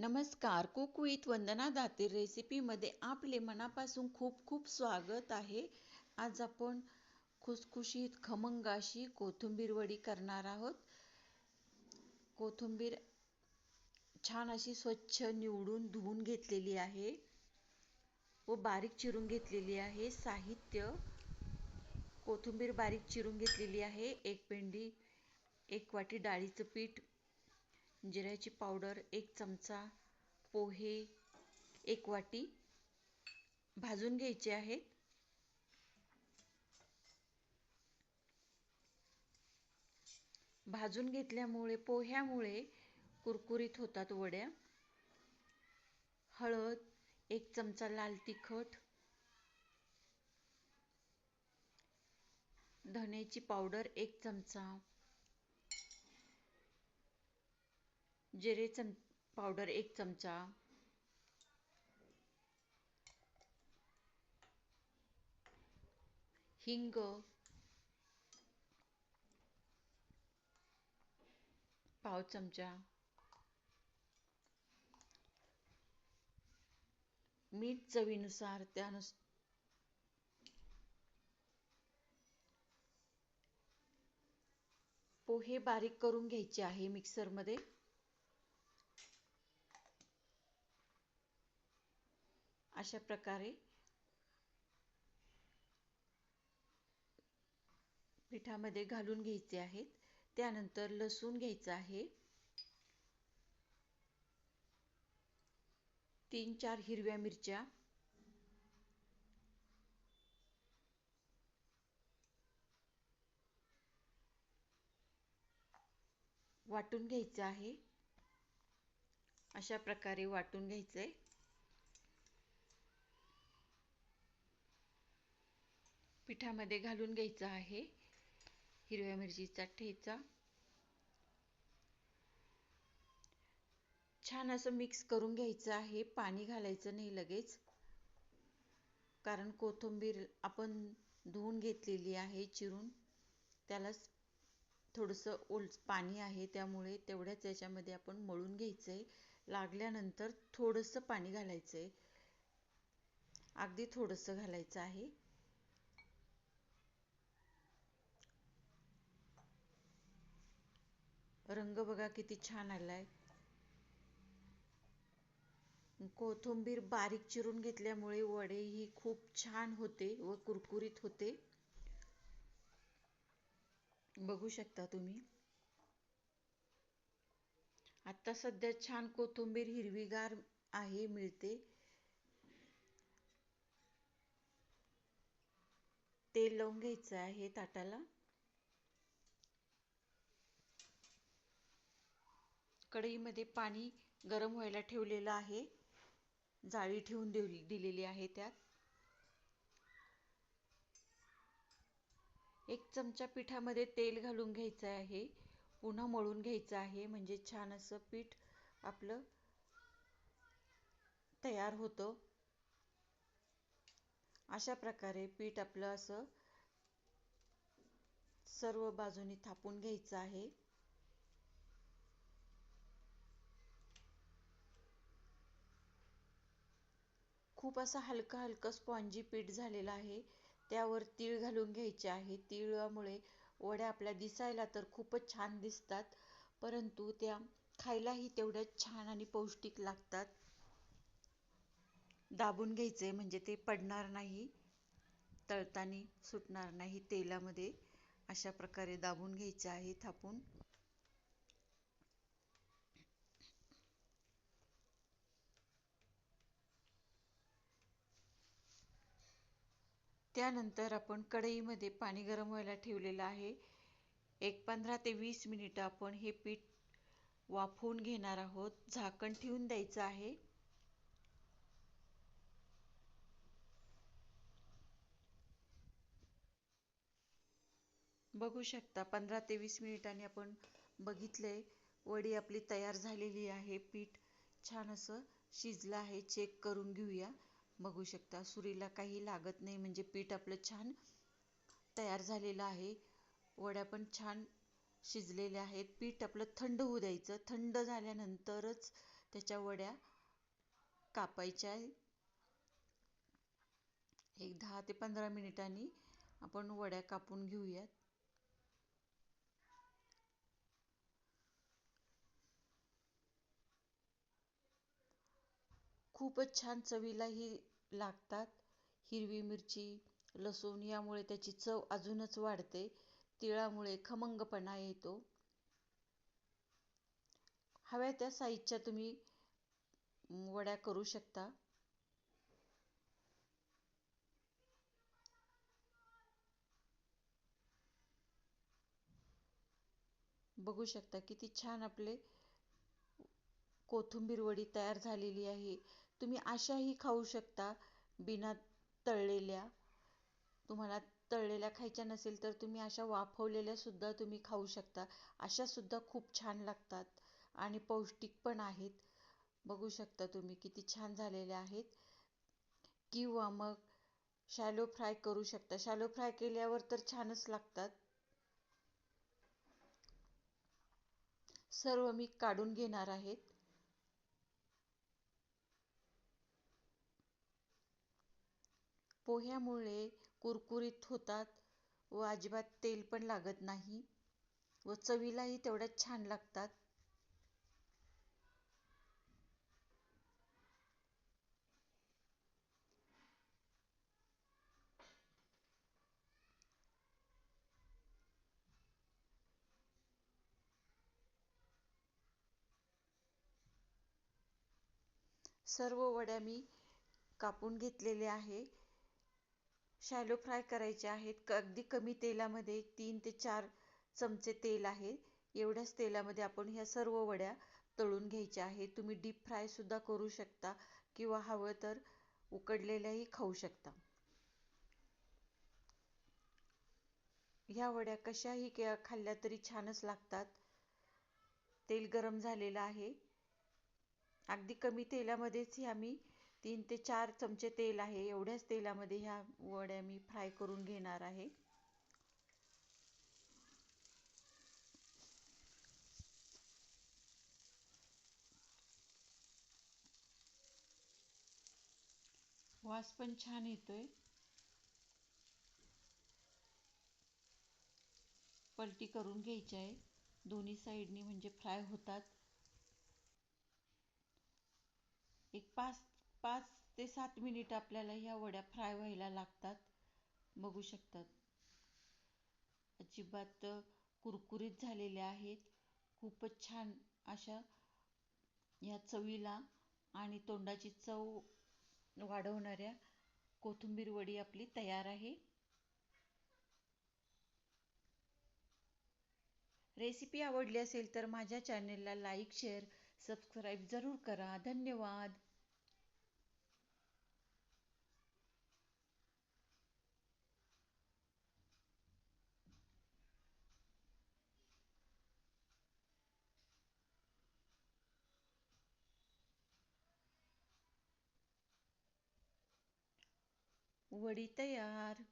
नमस्कार. Cook with वंदना दातीर रेसिपीमध्ये आपले मनापासून खूप खूप स्वागत आहे. आज आपण खुसखुशीत खमंग अशी कोथिंबीर वडी करणार आहोत. कोथिंबीर छान अशी स्वच्छ निवडून धुवून घेतलेली आहे व बारीक चिरून घेतलेली आहे. साहित्य कोथिंबीर बारीक चिरून घेतलेली आहे. एक पेंडी एक वाटी डाळीचं पीठ जिऱ्याची पावडर एक चमचा पोहे एक वाटी भाजून घ्यायचे आहेत. भाजून घेतल्यामुळे पोह्यामुळे कुरकुरीत होतात वड्या. हळद एक चमचा लाल तिखट. धण्याची पावडर एक चमचा जिरे चम पावडर एक चमचा. हिंग. पाव चमचा. मीठ चवीनुसार त्यानुस पोहे बारीक करून घ्यायचे आहे मिक्सरमध्ये. अशा प्रकारे पिठामध्ये घालून घ्यायचे आहेत. त्यानंतर लसूण घ्यायचं आहे. तीन चार हिरव्या मिरच्या. वाटून घ्यायचं आहे. अशा प्रकारे वाटून घ्यायचंय. पिठामध्ये घालून घ्यायचं आहे. हिरव्या मिरचीचा ठेचा. छान असं मिक्स करून घ्यायचं आहे. पाणी घालायचं नाही लगेच. कारण कोथिंबीर आपण धुवून घेतलेली आहे चिरून. त्याला थोडंसं ओल पाणी आहे. त्यामुळे तेवढ्याच याच्यामध्ये आपण मळून घ्यायचं आहे लागल्यानंतर थोडंसं पाणी घालायचं आहे अगदी थोडंसं घालायचं आहे. रंग बघा किती छान आलाय. कोथिंबीर बारीक चिरून घेतल्यामुळे वडे ही खूप छान होते व कुरकुरीत होते. बघू शकता तुम्ही. आता सध्या छान कोथिंबीर हिरवीगार आहे मिळते. तेल लावून घ्यायचं आहे ताटाला. कढईमध्ये पाणी गरम व्हायला ठेवलेलं आहे. जाळी ठेवून दिलेली आहे त्यात. एक चमचा पिठामध्ये तेल घालून घ्यायचं आहे. पुन्हा मळून घ्यायचं आहे. म्हणजे छान असं पीठ आपलं तयार होतं. अशा प्रकारे पीठ आपलं असं सर्व बाजूनी थापून घ्यायचं आहे. खूप असा हलका हलका स्पॉन्जी पीठ झालेला आहे. त्यावर तीळ घालून घ्यायचे आहे. तिळामुळे वड्या आपल्या दिसायला तर खूपच छान दिसतात परंतु त्या खायलाही तेवढ्याच छान आणि पौष्टिक लागतात. दाबून घ्यायचे म्हणजे ते पडणार नाही तळतानी सुटणार नाही तेलामध्ये. अशा प्रकारे दाबून घ्यायचे आहे थापून. त्यानंतर आपण कढईमध्ये पाणी गरम व्हायला ठेवलेलं आहे. एक पंधरा ते वीस मिनिटं आपण हे पीठ वाफवून घेणार आहोत. झाकण ठेवून द्यायचं आहे. बघू शकता पंधरा ते वीस मिनिटांनी आपण बघितलंय वडी आपली तयार झालेली आहे. पीठ छान असं शिजलं आहे. चेक करून घेऊया. बघू शकता. सुरीला काही लागत नाही म्हणजे पीठ आपलं छान तयार झालेलं आहे. वड्या पण छान शिजलेल्या आहेत. पीठ आपलं थंड होऊ द्यायचं. थंड झाल्यानंतरच त्याच्या वड्या कापायच्या एक दहा ते पंधरा मिनिटांनी आपण वड्या कापून घेऊयात. खूपच छान चवीला ही लागतात. हिरवी मिरची लसूण यामुळे त्याची चव अजूनच वाढते. तिळामुळे खमंगपणा येतो. हव्या त्या साईजच्या तुम्ही वड्या करू शकता. बघू शकता किती छान आपले कोथिंबीर वडी तयार झालेली आहे. तुम्ही अशाही खाऊ शकता बिना तळलेल्या. तुम्हाला तळलेल्या खायच्या नसेल तर तुम्ही अशा वाफवलेल्या सुद्धा तुम्ही खाऊ शकता. अशा सुद्धा खूप छान लागतात आणि पौष्टिक पण आहेत. बघू शकता तुम्ही किती छान झालेल्या आहेत. किंवा मग शॅलो फ्राय करू शकता. शॅलो फ्राय केल्यावर तर छानच लागतात. सर्व मी काढून घेणार आहेत पोह्यामुळे कुरकुरीत होतात व अजिबात तेल पण लागत नाही व चवीलाही तेवढ्याच छान लागतात. सर्व वड्या मी कापून घेतलेले आहे. शॅलो फ्राय करायचे आहेत. अगदी कमी तेलामध्ये तीन ते चार चमचे तेल आहे. एवढ्याच तेलामध्ये आपण ह्या सर्व वड्या तळून घ्यायच्या आहेत. तुम्ही डीप फ्रायसुद्धा करू शकता किंवा हवं तर उकडलेल्याही खाऊ शकता. ह्या वड्या कशाही खाल्ल्या तरी छानच लागतात. तेल गरम झालेलं आहे. अगदी कमी तेलामध्येच ह्या मी तीन ते चार चमचे तेल आहे. एवढ्याच तेलामध्ये ह्या वड्या मी फ्राय करून घेणार आहे. वास पण छान येतोय. पलटी करून घ्यायची आहे. दोन्ही साईडनी म्हणजे फ्राय होतात. एक पाच पाच ते सात मिनिट आपल्याला ह्या वड्या फ्राय व्हायला लागतात. बघू शकतात. अजिबात कुरकुरीत झालेल्या आहेत. खूपच छान अशा ह्या चवीला आणि तोंडाची चव वाढवणाऱ्या कोथिंबीर वडी आपली तयार आहे. रेसिपी आवडली असेल तर माझ्या चॅनेलला लाईक शेअर सबस्क्राईब जरूर करा. धन्यवाद. वडी तयार.